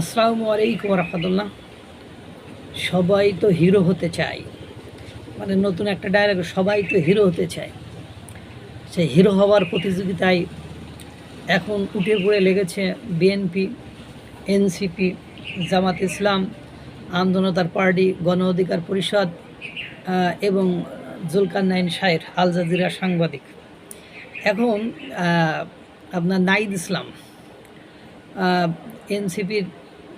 আসসালামু আলাইকুম রহমতুল্লাহ। সবাই তো হিরো হতে চায়। মানে নতুন একটা ডায়লগ সবাই তো হিরো হতে চায়। সেই হিরো হওয়ার প্রতিযোগিতায় এখন উঠে পড়ে লেগেছে বিএনপি এনসিপি জামাত ইসলাম, আন্দোলনতার পার্টি, গণ অধিকার পরিষদ এবং জুলকার নাইন শাহের আল জাজিরা সাংবাদিক। এখন আপনার নাইদ ইসলাম এনসিপির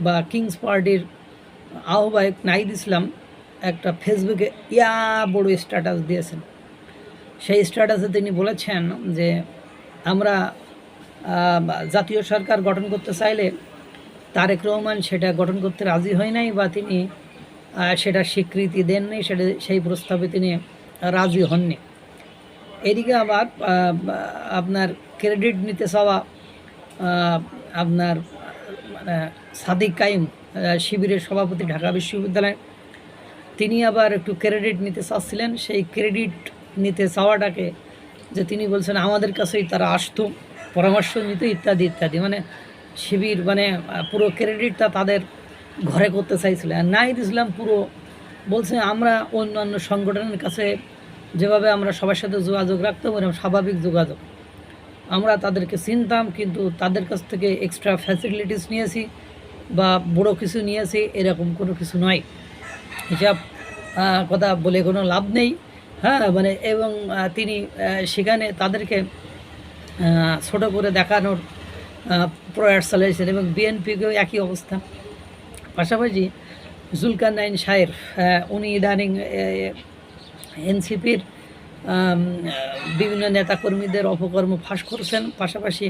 বা কিংস পার্টির আহ্বায়ক নাইদ ইসলাম একটা ফেসবুকে ইয়া বড় স্ট্যাটাস দিয়েছেন। সেই স্ট্যাটাসে তিনি বলেছেন যে আমরা জাতীয় সরকার গঠন করতে চাইলে তারেক রহমান সেটা গঠন করতে রাজি হয় নাই বা তিনি সেটা স্বীকৃতি দেননি, সেটা, সেই প্রস্তাবে তিনি রাজি হননি। এদিকে আবার আপনার ক্রেডিট নিতে চাওয়া আপনার সাদিক কাইম শিবিরের সভাপতি ঢাকা বিশ্ববিদ্যালয়। তিনি আবার একটু ক্রেডিট নিতে চাচ্ছিলেন। সেই ক্রেডিট নিতে চাওয়াটাকে যে তিনি বলছেন, আমাদের কাছেই তারা আসতো, পরামর্শ নিত, ইত্যাদি ইত্যাদি। মানে শিবির মানে পুরো ক্রেডিটটা তাদের ঘরে করতে চাইছিল। আর নাহিদ ইসলাম পুরো বলছে, আমরা অন্যান্য সংগঠনের কাছে যেভাবে আমরা সবার সাথে যোগাযোগ রাখতাম এরকম স্বাভাবিক যোগাযোগ। আমরা তাদেরকে চিনতাম কিন্তু তাদের কাছ থেকে এক্সট্রা ফ্যাসিলিটিস নিয়েছি বা বড় কিছু নিয়েছি এরকম কোনো কিছু নয়। হিসাব কথা বলে কোনো লাভ নেই। হ্যাঁ মানে এবং তিনি সেখানে তাদেরকে ছোট করে দেখানোর প্রয়াস চালিয়েছেন এবং বিএনপিকেও একই অবস্থা। পাশাপাশি জুলকার নাইন আহ, উনি ইদানিং এনসিপির বিভিন্ন নেতাকর্মীদের অপকর্ম ফাঁস করছেন। পাশাপাশি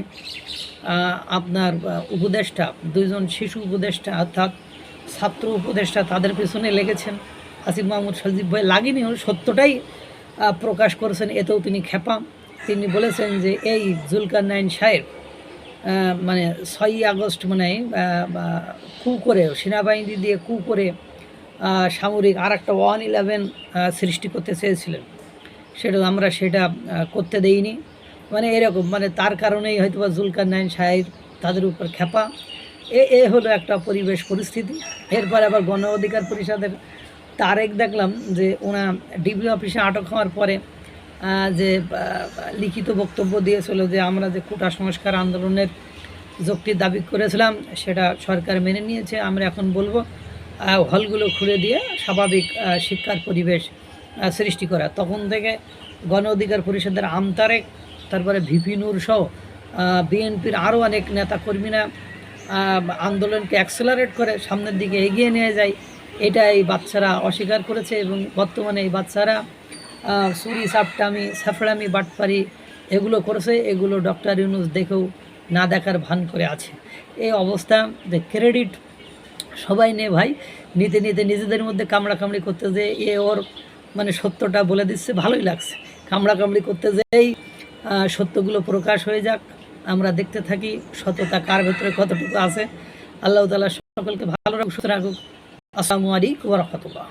আপনার উপদেষ্টা, দুইজন শিশু উপদেষ্টা, অর্থাৎ ছাত্র উপদেষ্টা তাদের পেছনে লেগেছেন। আসিফ মাহমুদ সজীব ভাই লাগেনি ওর সত্যটাই প্রকাশ করেছেন, এতেও তিনি খেপা তিনি বলেছেন যে এই জুলকার নাইন সাহেব মানে ছয়ই আগস্ট মানে কু করে, সেনাবাহিনী দিয়ে কু করে সামরিক আর একটা ওয়ান ইলেভেন সৃষ্টি করতে চেয়েছিলেন। সেটা আমরা সেটা করতে দেইনি। মানে এরকম মানে তার কারণেই হয়তো বা জুলকার নাইন সাহেব তাদের উপর খেপা এ এ হলো একটা পরিবেশ পরিস্থিতি। এরপর আবার গণ অধিকার পরিষদের তারেক দেখলাম যে ওনা ডিবি অফিসে আটক হওয়ার পরে যে লিখিত বক্তব্য দিয়েছিল যে আমরা যে কোটা সংস্কার আন্দোলনের যুক্তির দাবি করেছিলাম, সেটা সরকার মেনে নিয়েছে। আমরা এখন বলব হলগুলো খুলে দিয়ে স্বাভাবিক শিক্ষার পরিবেশ সৃষ্টি করা। তখন থেকে গণ অধিকার পরিষদের আমতারেক, তারপরে ভিপি নূর সহ বিএনপির আরও অনেক নেতাকর্মীরা আন্দোলনকে অ্যাক্সেলারেট করে সামনের দিকে এগিয়ে নিয়ে যায়। এটা এই বাচ্চারা অস্বীকার করেছে এবং বর্তমানে এই বাচ্চারা চুরি সাপটামি, সাফড়ামি, বাটপারি এগুলো করেছে। এগুলো ডক্টর ইউনুস দেখেও না দেখার ভান করে আছে। এই অবস্থা যে ক্রেডিট সবাই নে ভাই, নিতে নিতে নিজেদের মধ্যে কামড়া কামড়ি করতে যে এ ওর মানে সত্যটা বলে দিচ্ছে, ভালোই লাগছে। কামড়াকামড়ি করতে যেই সত্যগুলো প্রকাশ হয়ে যাক, আমরা দেখতে থাকি সততা কার ভেতরে কতটুকু আছে। আল্লাহ তালা সকলকে ভালো রাখুক, সুস্থ রাখুক। আসসালামু আলাইকুম রহমতুল্লাহ।